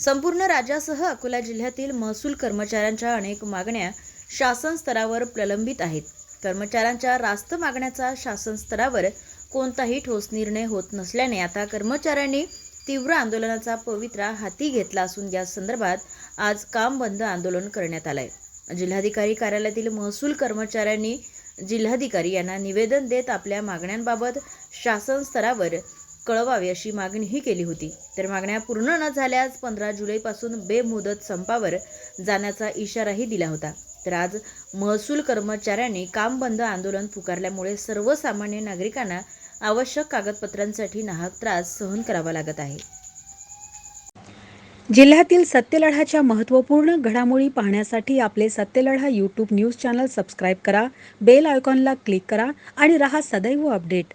संपूर्ण राज्यासह अकोला जिल्ह्यातील महसूल कर्मचाऱ्यांच्या अनेक मागण्या शासन स्तरावर प्रलंबित आहेत. कर्मचाऱ्यांच्या रास्त मागण्याचा शासन स्तरावर कोणताही ठोस निर्णय होत नसल्याने आता कर्मचाऱ्यांनी तीव्र आंदोलनाचा पवित्रा हाती घेतला असून या संदर्भात आज काम बंद आंदोलन करण्यात आलंय. जिल्हाधिकारी कार्यालयातील महसूल कर्मचाऱ्यांनी जिल्हाधिकारी यांना निवेदन देत आपल्या मागण्यांबाबत शासन स्तरावर कळवावे अशी मागणीही केली होती. तर मागण्या पूर्ण न झाल्यास पंधरा जुलैपासून बेमुदत संपावर जाण्याचा इशाराही दिला होता. तर आज महसूल कर्मचाऱ्यांनी काम बंद आंदोलन पुकारल्यामुळे सर्वसामान्य नागरिकांना आवश्यक कागदपत्रांसाठी नाहक त्रास सहन करावा लागत आहे. जिल्ह्यातील सत्यलढाच्या महत्त्वपूर्ण घडामोडी पाहण्यासाठी आपले Satyaladha YouTube news channel subscribe करा बेल आयकॉनला क्लिक करा आणि रहा सदैव अपडेट.